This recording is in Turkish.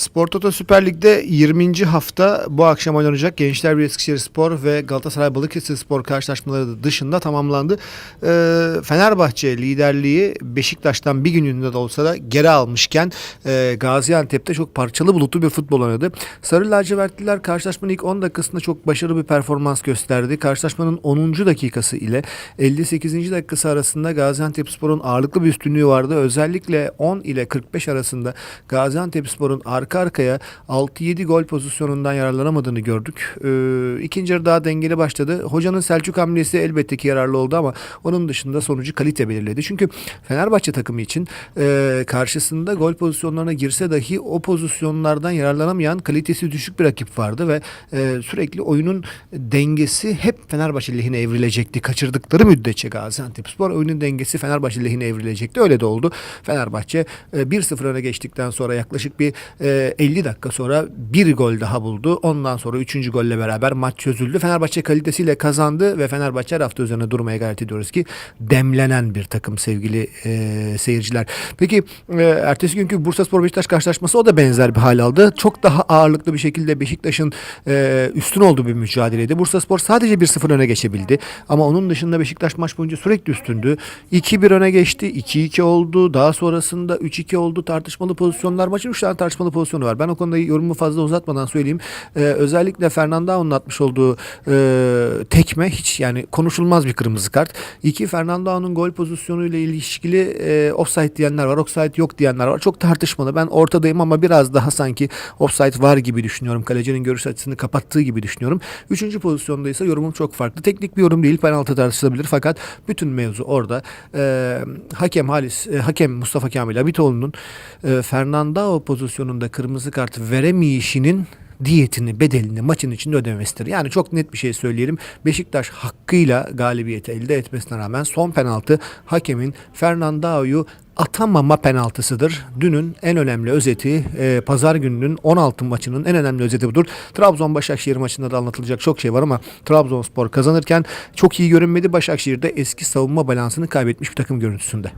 Spor Toto Süper Lig'de 20. hafta bu akşam oynanacak Gençler Birliği Eskişehir Spor ve Galatasaray Balıkesir Spor karşılaşmaları dışında tamamlandı. Ee, Fenerbahçe liderliği Beşiktaş'tan bir gününde de olsa da geri almışken e, Gaziantep'te çok parçalı bulutlu bir futbol oynadı. Sarı lacivertliler karşılaşmanın ilk 10 dakikasında çok başarılı bir performans gösterdi. Karşılaşmanın 10. dakikası ile 58. dakikası arasında Gaziantep Spor'un ağırlıklı bir üstünlüğü vardı. Özellikle 10 ile 45 arasında Gaziantep Spor'un arka arkaya 6-7 gol pozisyonundan yararlanamadığını gördük. Ee, ikinci yarı daha dengeli başladı. Hocanın Selçuk hamlesi elbette ki yararlı oldu ama onun dışında sonucu kalite belirledi. Çünkü Fenerbahçe takımı için e, karşısında gol pozisyonlarına girse dahi o pozisyonlardan yararlanamayan kalitesi düşük bir rakip vardı ve e, sürekli oyunun dengesi hep Fenerbahçe lehine evrilecekti. Kaçırdıkları müddetçe Gaziantepspor oyunun dengesi Fenerbahçe lehine evrilecekti. Öyle de oldu. Fenerbahçe e, 1-0 öne geçtikten sonra yaklaşık bir e, 50 dakika sonra bir gol daha buldu. Ondan sonra 3. golle beraber maç çözüldü. Fenerbahçe kalitesiyle kazandı ve Fenerbahçe her hafta üzerine durmaya gayret ediyoruz ki demlenen bir takım sevgili e, seyirciler. Peki e, ertesi günkü Bursaspor Beşiktaş karşılaşması o da benzer bir hal aldı. Çok daha ağırlıklı bir şekilde Beşiktaş'ın e, üstün olduğu bir mücadeleydi. Bursaspor sadece 1-0 öne geçebildi. Ama onun dışında Beşiktaş maç boyunca sürekli üstündü. 2-1 öne geçti. 2-2 oldu. Daha sonrasında 3-2 oldu. Tartışmalı pozisyonlar. Maçın 3 tane tartışmalı pozisyonu var. Ben o konuda yorumu fazla uzatmadan söyleyeyim. E, özellikle Fernando'nun atmış olduğu e, tekme hiç yani konuşulmaz bir kırmızı kart. İki Fernando'nun gol pozisyonuyla ilişkili e, offside diyenler var. Offside yok diyenler var. Çok tartışmalı. Ben ortadayım ama biraz daha sanki offside var gibi düşünüyorum. Kalecinin görüş açısını kapattığı gibi düşünüyorum. Üçüncü pozisyonda ise yorumum çok farklı. Teknik bir yorum değil. Penaltı tartışılabilir. Fakat bütün mevzu orada. E, hakem Halis, e, hakem Mustafa Kamil Abitoğlu'nun e, Fernando pozisyonunda kırmızı kart veremeyişinin diyetini, bedelini maçın içinde ödemesidir. Yani çok net bir şey söyleyelim. Beşiktaş hakkıyla galibiyeti elde etmesine rağmen son penaltı hakemin Fernando'yu atamama penaltısıdır. Dünün en önemli özeti, e, pazar gününün 16 maçının en önemli özeti budur. Trabzon Başakşehir maçında da anlatılacak çok şey var ama Trabzonspor kazanırken çok iyi görünmedi. Başakşehir de eski savunma balansını kaybetmiş bir takım görüntüsünde.